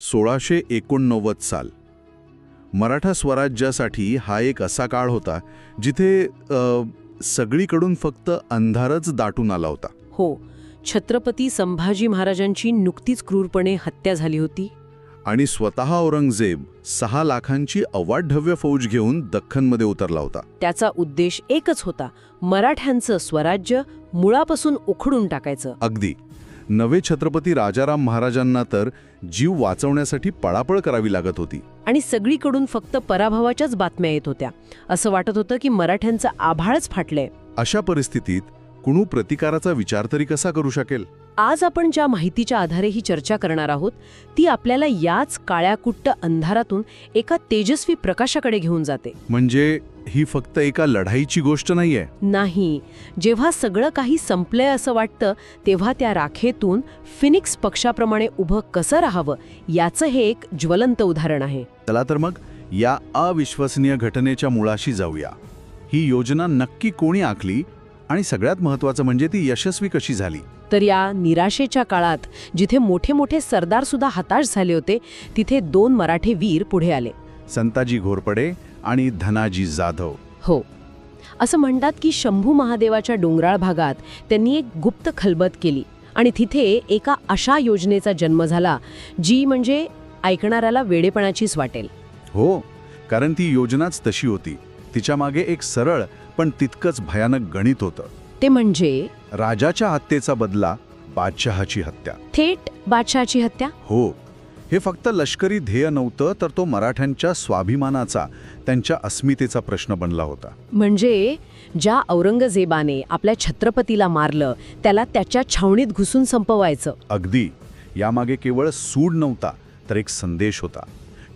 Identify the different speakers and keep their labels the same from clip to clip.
Speaker 1: सोळाशे एकोणनव्वद साल. मराठा स्वराज्यासाठी हा एक असा काळ होता जिथे सगळीकडून फक्त अंधारच दाटून आला होता.
Speaker 2: हो छत्रपती संभाजी महाराजांची नुकतीच क्रूरपणे हत्या झाली होती.
Speaker 1: आणि स्वतः औरंगजेब सहा लाखांची अवाढव्य फौज घेऊन दख्खनमध्ये उतरला होता.
Speaker 2: त्याचा उद्देश एकच होता मराठ्यांचं स्वराज्य मुळापासून उखडून टाकायचं.
Speaker 1: अगदी. नवे छत्रपती राजाराम महाराजांना तर जीव वाचवण्यासाठी पळापळ करावी लागत होती.
Speaker 2: आणि सगळीकडून फक्त पराभवाच्याच बातम्या येत होत्या. असं वाटत होतं की मराठ्यांचं आभाळच फाटलंय.
Speaker 1: अशा परिस्थितीत कुणू प्रतिकाराचा विचार तरी कसा करू शकेल?
Speaker 2: आज आपण ज्या माहितीच्या आधारे ही चर्चा करणार आहोत ती आपल्याला याच काळ्याकुट्ट अंधारातून एका तेजस्वी प्रकाशाकडे घेऊन जाते.
Speaker 1: म्हणजे ही फक्त एका लढाईची गोष्ट नाहीये?
Speaker 2: नाही. जेव्हा सगळं काही संपलंय असं वाटतं तेव्हा त्या राखेतून फिनिक्स पक्षाप्रमाणे उभं कसं राहावं याचं हे एक ज्वलंत उदाहरण आहे.
Speaker 1: चला तर मग या अविश्वसनीय घटनेच्या मुळाशी जाऊया. ही योजना नक्की कोणी आखली? आणि सगळ्यात महत्वाचं म्हणजे ती यशस्वी कशी झाली.
Speaker 2: तर या निराशेच्या काळात जिथे मोठे मोठे सरदार सुद्धा हताश झाले होते तिथे दोन मराठे वीर पुढे आले.
Speaker 1: संताजी घोरपडे आणि धनाजी जाधव.
Speaker 2: हो. असं म्हणतात की शंभू महादेवाच्या डोंगराळ भागात त्यांनी एक गुप्त खलबत केली आणि तिथे एका अशा योजनेचा जन्म झाला जी म्हणजे ऐकणाऱ्याला वेडेपणाचीच वाटेल.
Speaker 1: हो कारण ती योजनाच तशी होती. तिच्यामागे एक सरळ पण तितकंच भयानक गणित होतं.
Speaker 2: ते म्हणजे?
Speaker 1: राजाच्या हत्येचा बदला बादशहाची हत्या.
Speaker 2: थेट बादशहाची हत्या?
Speaker 1: हो. हे फक्त लष्करी ध्येय नव्हतं तर तो मराठ्यांच्या स्वाभिमानाचा त्यांच्या अस्मितेचा प्रश्न बनला होता.
Speaker 2: म्हणजे? ज्या औरंगजेबाने आपल्या छत्रपतीला मारलं त्याला त्याच्या छावणीत घुसून संपवायचं.
Speaker 1: अगदी. यामागे केवळ सूड नव्हता तर एक संदेश होता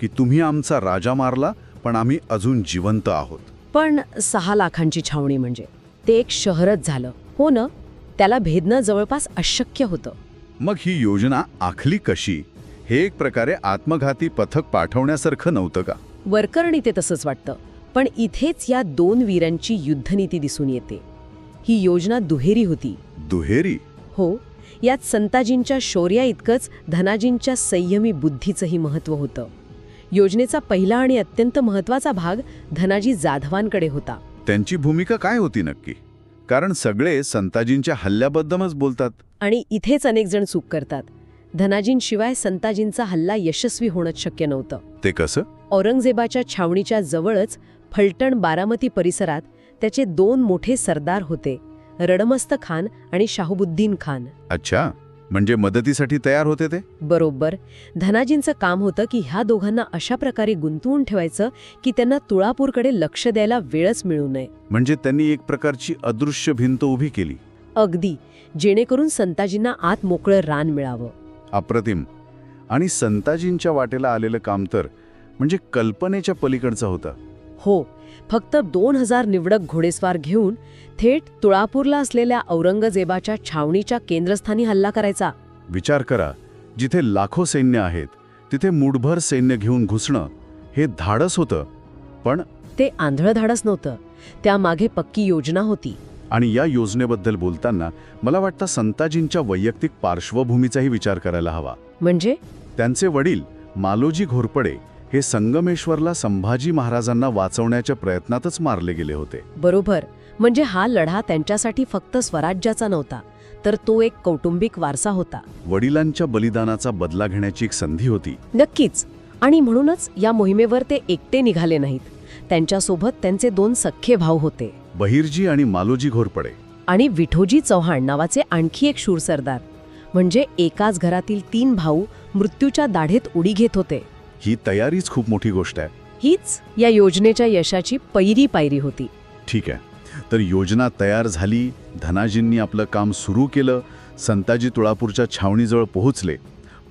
Speaker 1: की तुम्ही आमचा राजा मारला पण आम्ही अजून जिवंत आहोत.
Speaker 2: पण सहा लाखांची छावणी म्हणजे. ते एक शहरच झालं. हो ना? त्याला भेदणं जवळपास अशक्य होतं.
Speaker 1: मग ही योजना आखली कशी? हे एक प्रकारे आत्मघाती पथक पाठवण्यासारखं नव्हतं का?
Speaker 2: वरकरणी ते तसंच वाटतं. पण इथेच या दोन वीरांची युद्धनीती दिसून येते. ही योजना दुहेरी होती.
Speaker 1: दुहेरी?
Speaker 2: हो. यात संताजींच्या शौर्या इतकंच धनाजींच्या संयमी बुद्धीचंही महत्त्व होतं. योजनेचा पहिला आणि अत्यंत महत्त्वाचा भाग धनाजी जाधवांकडे होता.
Speaker 1: त्यांची भूमिका काय होती नक्की? कारण सगळे संताजींच्या हल्ल्याबद्दलच बोलतात.
Speaker 2: आणि इथेच अनेक जण चूक करतात. धनाजींशिवाय संताजींचा हल्ला यशस्वी होणंच शक्य नव्हतं.
Speaker 1: ते कसं?
Speaker 2: औरंगजेबाच्या छावणीच्या जवळच फलटण बारामती परिसरात त्याचे दोन मोठे सरदार होते रडमस्त खान आणि शाहुबुद्दीन खान.
Speaker 1: अच्छा. म्हणजे मदतीसाठी तयार होते ते?
Speaker 2: बरोबर. धनाजींचं काम होतं की ह्या दोघांना अशा प्रकारे गुंतवून ठेवायचं की त्यांना तुळापूरकडे लक्ष द्यायला वेळच मिळू नये.
Speaker 1: म्हणजे त्यांनी एक प्रकारची अदृश्य भिंत उभी केली.
Speaker 2: अगदी. जेणेकरून संताजींना आत मोकळं रान मिळावं.
Speaker 1: अप्रतिम. आणि संताजींच्या वाटेला आलेलं काम तर म्हणजे कल्पनेच्या पलीकडचं होतं.
Speaker 2: हो. फक्त दोन हजार निवडक घोडेस्वार घेऊन थेट तुळापूरला असलेल्या औरंगजेबाच्या छावणीच्या केंद्रस्थानी हल्ला करायचा.
Speaker 1: विचार करा जिथे लाखो सैन्य आहेत तिथे मुठभर सैन्य घेऊन घुसणं हे धाडस होतं. पण
Speaker 2: ते आंधळं धाडस नव्हतं. त्यामागे पक्की योजना होती.
Speaker 1: आणि या योजनेबद्दल बोलताना मला वाटतं संताजींच्या वैयक्तिक पार्श्वभूमीचाही विचार करायला हवा.
Speaker 2: म्हणजे?
Speaker 1: त्यांचे वडील मालोजी घोरपडे हे संगमेश्वरला संभाजी महाराजांना वाचवण्याच्या प्रयत्नातच मारले गेले होते.
Speaker 2: बरोबर. म्हणजे हा लढा त्यांच्यासाठी फक्त स्वराज्याचा नव्हता तर तो एक कौटुंबिक वारसा होता.
Speaker 1: वडिलांच्या बलिदानाचा बदला घेण्याची एक संधी होती.
Speaker 2: नक्कीच. आणि म्हणूनच या मोहिमेवर ते एकटे निघाले नाहीत. त्यांच्यासोबत त्यांचे दोन सख्खे भाऊ होते.
Speaker 1: बहिर्जी आणि मालोजी घोरपडे
Speaker 2: आणि विठोजी चव्हाण नावाचे आणखी एक शूर सरदार म्हणजे एकाच घरातील तीन भाऊ मृत्यूच्या दाढेत उडी घेत होते.
Speaker 1: ही तयारीच खूप मोठी गोष्ट आहे.
Speaker 2: हीच या योजनेच्या यशाची पहिली पायरी होती.
Speaker 1: ठीक आहे. तर योजना तयार झाली धनाजींनी आपलं काम सुरू केलं संताजी तुळापूरच्या छावणीजवळ पोहोचले.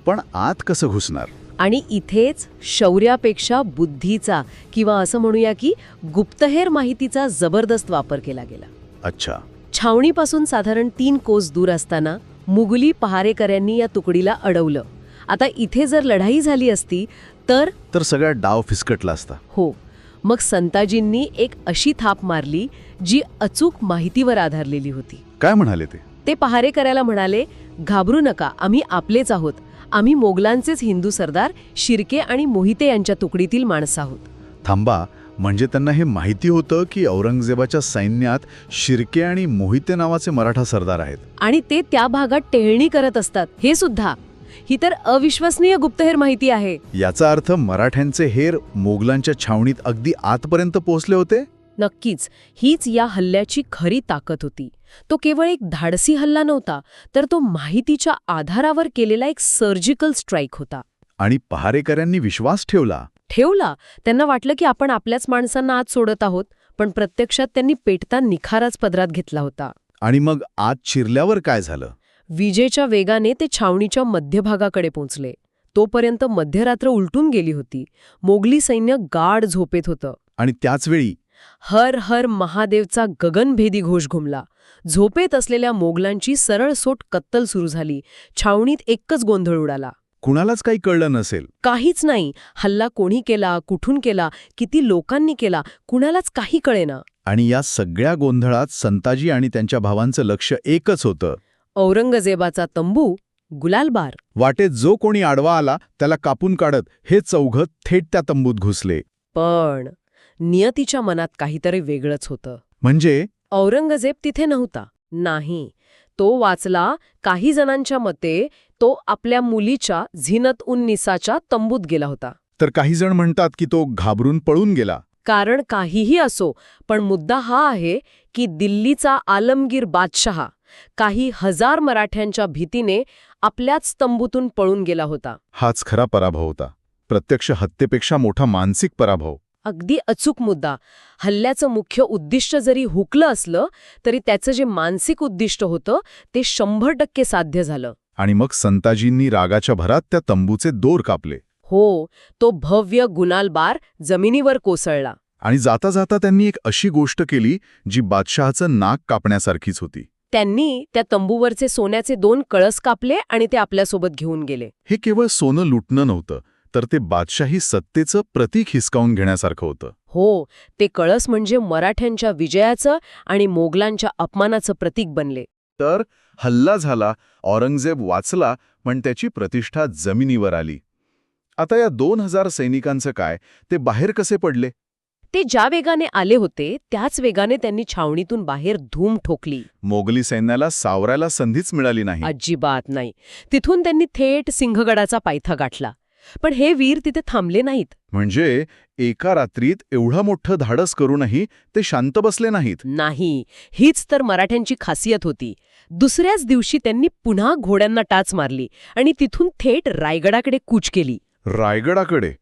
Speaker 1: पण आत कसं घुसणार?
Speaker 2: आणि इथेच शौर्यापेक्षा बुद्धीचा किंवा असं म्हणूया की गुप्तहेर माहितीचा जबरदस्त वापर केला गेला.
Speaker 1: अच्छा.
Speaker 2: छावणीपासून साधारण तीन कोस दूर असताना मुघली पहारेकऱ्यांनी या तुकडीला अडवलं. आता इथे जर लढाई झाली असती तर?
Speaker 1: तर सगळा डाव फिसकटला असता.
Speaker 2: हो. मग संताजींनी एक अशी थाप मारली जी अचूक माहितीवर आधारलेली होती.
Speaker 1: काय म्हणाले ते?
Speaker 2: ते पहारेकऱ्याला म्हणाले घाबरू नका आम्ही आपलेच आहोत. आम्ही मोगलांचेच हिंदू सरदार शिर्के आणि मोहिते यांच्या तुकडीतील माणसं आहोत.
Speaker 1: थांबा म्हणजे त्यांना हे माहिती होतं की औरंगजेबाच्या सैन्यात शिर्के आणि मोहिते नावाचे मराठा सरदार आहेत?
Speaker 2: आणि ते त्या भागात टेहळणी करत असतात हे सुद्धा. ही तर अविश्वसनीय गुप्तहेर माहिती आहे.
Speaker 1: याचा अर्थ मराठ्यांचे हेर मोगलांच्या छावणीत अगदी आतपर्यंत पोहोचले होते?
Speaker 2: नक्कीच हीच या हल्ल्याची खरी ताकद होती. तो केवळ एक धाडसी हल्ला नव्हता तर तो माहितीच्या आधारावर केलेला एक सर्जिकल स्ट्राईक होता.
Speaker 1: आणि पहारेकऱ्यांनी विश्वास ठेवला?
Speaker 2: ठेवला. त्यांना वाटलं की आपण आपल्याच माणसांना आत सोडत आहोत पण प्रत्यक्षात त्यांनी पेटता निखाराच पदरात घेतला होता.
Speaker 1: आणि मग आत शिरल्यावर काय झालं?
Speaker 2: विजेच्या वेगाने ते छावणीच्या मध्यभागाकडे पोचले तोपर्यंत मध्यरात्र उलटून गेली होती. मोगली सैन्य गाढ झोपेत होतं.
Speaker 1: आणि त्याचवेळी?
Speaker 2: हर हर महादेवचा गगनभेदी घोष घुमला. झोपेत असलेल्या मोगलांची सरळसोट कत्तल सुरू झाली. छावणीत एकच गोंधळ उडाला.
Speaker 1: कुणालाच काही कळलं नसेल.
Speaker 2: काहीच नाही. हल्ला कोणी केला कुठून केला किती लोकांनी केला कुणालाच काही कळेना.
Speaker 1: आणि या सगळ्या गोंधळात संताजी आणि त्यांच्या भावांचं लक्ष एकच होतं.
Speaker 2: औरंगजेबाचा तंबू गुलालबार
Speaker 1: वाटेत जो कोणी आडवा आला त्याला कापून काढत हे चौघत थेट त्या तंबूत घुसले.
Speaker 2: पण नियतीच्या मनात काहीतरी वेगळंच होतं.
Speaker 1: म्हणजे?
Speaker 2: औरंगजेब तिथे नव्हता. नाही तो वाचला काही जणांच्या मते तो आपल्या मुलीच्या झिनत उन निसाच्या तंबूत गेला होता.
Speaker 1: तर काही जण म्हणतात की तो घाबरून पळून गेला.
Speaker 2: कारण काहीही असो पण मुद्दा हा आहे की दिल्लीचा आलमगीर बादशहा काही हजार मराठ्यांच्या भीतीने आपल्याच तंबूतून पळून गेला होता.
Speaker 1: हाच खरा पराभव होता. प्रत्यक्ष हत्येपेक्षा मोठा मानसिक पराभव.
Speaker 2: अगदी अचूक मुद्दा. हल्ल्याचं मुख्य उद्दिष्ट जरी हुकलं असलं तरी त्याचं जे मानसिक उद्दिष्ट होतं ते शंभर टक्के साध्य झालं.
Speaker 1: आणि मग संताजींनी रागाच्या भरात त्या तंबूचे दोर कापले.
Speaker 2: हो तो भव्य गुनाल बार जमिनीवर कोसळला.
Speaker 1: आणि जाता जाता त्यांनी एक अशी गोष्ट केली जी बादशहाचं नाक कापण्यासारखीच होती.
Speaker 2: त्यांनी त्या तंबूवरचे सोन्याचे दोन कळस कापले आणि ते आपल्यासोबत घेऊन गेले.
Speaker 1: हे केवळ सोनं लुटणं नव्हतं तर ते बादशाही सत्तेचं प्रतीक हिसकावून घेण्यासारखं होतं.
Speaker 2: हो ते कळस म्हणजे मराठ्यांच्या विजयाचं आणि मोगलांच्या अपमानाचं प्रतीक बनले.
Speaker 1: तर हल्ला झाला औरंगजेब वाचला पण त्याची प्रतिष्ठा जमिनीवर आली. आता या दोन हजार सैनिकांचं काय? ते बाहेर कसे पडले?
Speaker 2: ते ज्या वेगाने आले होते त्याच वेगाने त्यांनी छावणीतून बाहेर धूम ठोकली.
Speaker 1: मोगली सैन्याला सावरायला संधीच मिळाली नाही.
Speaker 2: अजिबात नाही. तिथून त्यांनी थेट सिंहगडाचा पायथा गाठला. पण हे वीर तिथे थांबले नाहीत.
Speaker 1: म्हणजे एका रात्रीत एवढं मोठं धाडस करूनही ते शांत बसले नाहीत?
Speaker 2: नाही. हीच तर मराठ्यांची खासियत होती. दुसऱ्याच दिवशी त्यांनी पुन्हा घोड्यांना टाच मारली आणि तिथून थेट रायगडाकडे कूच केली.
Speaker 1: रायगडाकडे?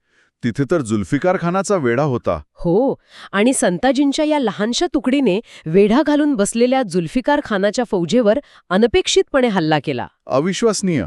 Speaker 1: तिथे तर जुल्फिकार खानाचा वेढा होता.
Speaker 2: हो आणि संताजींच्या या लहानशा तुकडीने वेढा घालून बसलेल्या जुल्फिकार खानाच्या फौजेवर अनपेक्षितपणे हल्ला केला.
Speaker 1: अविश्वसनीय.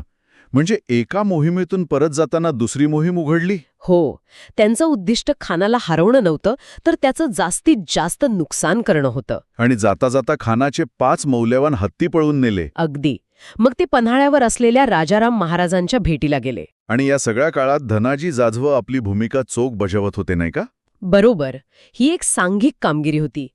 Speaker 1: म्हणजे एका मोहिमेतून परत जाताना दुसरी मोहीम उघडली?
Speaker 2: हो. त्यांचं उद्दिष्ट खानाला हरवणं नव्हतं तर त्याचं जास्तीत जास्त नुकसान करणं होतं.
Speaker 1: आणि जाता जाता खानाचे पाच मौल्यवान हत्ती पळून नेले.
Speaker 2: अगदी. मग ते पन्हाळ्यावर असलेल्या राजाराम महाराजांच्या भेटीला गेले.
Speaker 1: आणि या सगळ्या काळात धनाजी जाधव आपली भूमिका चोख बजावत होते नाही का?
Speaker 2: बरोबर. ही एक सांघिक कामगिरी होती.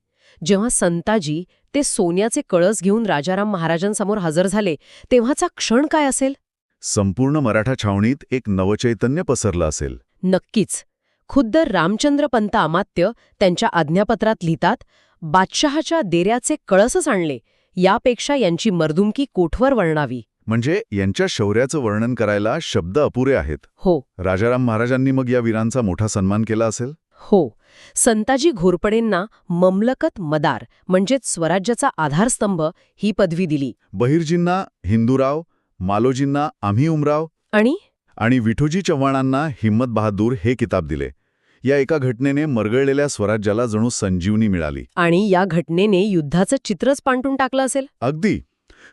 Speaker 2: जेव्हा संताजी ते सोन्याचे कळस घेऊन राजाराम महाराजांसमोर हजर झाले तेव्हाचा क्षण काय असेल?
Speaker 1: संपूर्ण मराठा छावणीत एक नवचैतन्य पसरलं असेल.
Speaker 2: नक्कीच. खुद्द रामचंद्र पंत अमात्य त्यांच्या आज्ञापत्रात लिहितात बादशहाच्या देऱ्याचे कळसच आणले यापेक्षा यांची मर्दुमकी कोठवर वळणावी?
Speaker 1: म्हणजे यांच्या शौर्याचं वर्णन करायला शब्द अपुरे आहेत.
Speaker 2: हो.
Speaker 1: राजाराम महाराजांनी मग या वीरांचा मोठा सन्मान केला असेल?
Speaker 2: हो. संताजी घोरपडेंना ममलकत मदार म्हणजेच स्वराज्याचा आधारस्तंभ ही पदवी दिली.
Speaker 1: बहिर्जींना हिंदूराव मालोजींना आम्ही उमराव
Speaker 2: आणि?
Speaker 1: आणि विठोजी चव्हाणांना हिम्मत बहादूर हे किताब दिले. या एका घटनेने मरगळलेल्या स्वराज्याला जणू संजीवनी मिळाली.
Speaker 2: आणि या घटनेने युद्धाचं चित्रच पांटून टाकलं असेल?
Speaker 1: अगदी.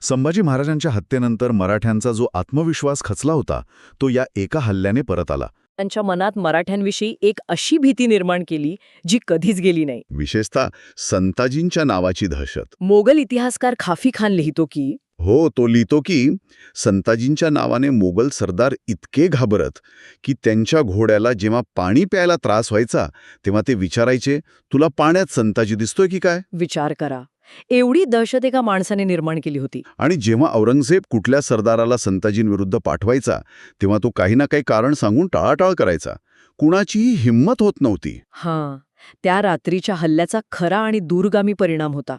Speaker 1: संभाजी महाराजांच्या हत्येनंतर मराठ्यांचा जो आत्मविश्वास खचला होता तो या एका हल्ल्याने परत आला.
Speaker 3: त्यांच्या मनात मराठ्यांविषयी एक अशी भीती निर्माण केली जी कधीच गेली नाही.
Speaker 1: विशेषतः संताजींच्या नावाची दहशत.
Speaker 3: मोगल इतिहासकार खाफी खान लिहितो की
Speaker 1: हो तो लिहितो की संताजींच्या नावाने मोगल सरदार इतके घाबरत की त्यांच्या घोड्याला जेव्हा पाणी प्यायला त्रास व्हायचा तेव्हा ते विचारायचे तुला पाण्यात संताजी दिसतोय की काय?
Speaker 3: विचार करा.
Speaker 2: एवढी दहशत एका माणसाने निर्माण केली होती.
Speaker 1: आणि जेव्हा औरंगजेब कुठल्या सरदाराला संताजींविरुद्ध पाठवायचा तेव्हा तो काही ना काही कारण सांगून टाळाटाळ करायचा. कुणाचीही हिंमत होत नव्हती.
Speaker 2: हां. त्या रात्रीच्या हल्ल्याचा खरा आणि दूरगामी परिणाम होता.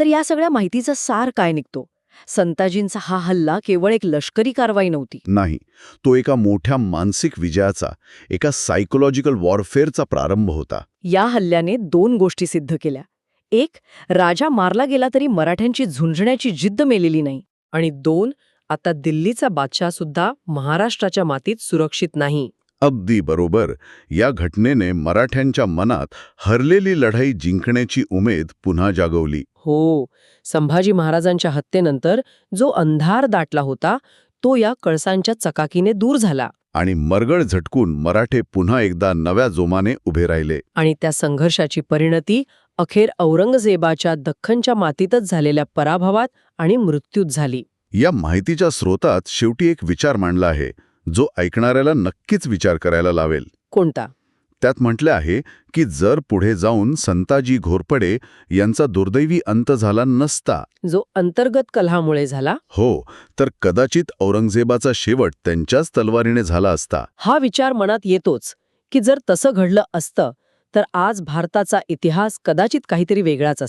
Speaker 2: तर या सगळ्या माहितीचा सार काय निघतो? संताजींचा हा हल्ला केवळ एक लष्करी कारवाई नव्हती.
Speaker 1: नाही तो एका मोठ्या मानसिक विजयाचा एका सायकोलॉजिकल वॉरफेअरचा प्रारंभ होता.
Speaker 2: या हल्ल्याने दोन गोष्टी सिद्ध केल्या. एक राजा मारला गेला तरी मराठ्यांची झुंजण्याची जिद्द मेलेली नाही. आणि दोन आता दिल्लीचा बादशाह सुद्धा महाराष्ट्राच्या मातीत सुरक्षित नाही.
Speaker 1: अगदी बरोबर. या घटनेने मराठ्यांच्या मनात हरलेली लढाई जिंकण्याची उमेद पुन्हा जागवली.
Speaker 2: हो. संभाजी महाराजांच्या हत्येनंतर जो अंधार दाटला होता तो या कळसांच्या चकाकीने दूर झाला.
Speaker 1: आणि मरगळ झटकून मराठे पुन्हा एकदा नव्या जोमाने उभे राहिले.
Speaker 2: आणि त्या संघर्षाची परिणती अखेर औरंगजेबाच्या दख्खनच्या मातीतच झालेल्या पराभवात आणि मृत्यूत झाली.
Speaker 1: या माहितीच्या स्रोतात शेवटी एक विचार मांडला आहे. जो ऐकणाऱ्याला नक्कीच विचार करायला लावेल.
Speaker 2: कोणता?
Speaker 1: त्यात म्हटले आहे की जर पुढे जाऊन संताजी घोरपडे यांचा दुर्दैवी अंत झाला नसता.
Speaker 2: जो अंतर्गत कलहामुळे झाला?
Speaker 1: हो तर कदाचित औरंगजेबाचा शेवट त्यांच्याच तलवारीने झाला असता.
Speaker 2: हा विचार मनात येतोच की जर तसं घडलं असतं तर आज भारताचा इतिहास कदाचित काहीतरी वेगळाच असता.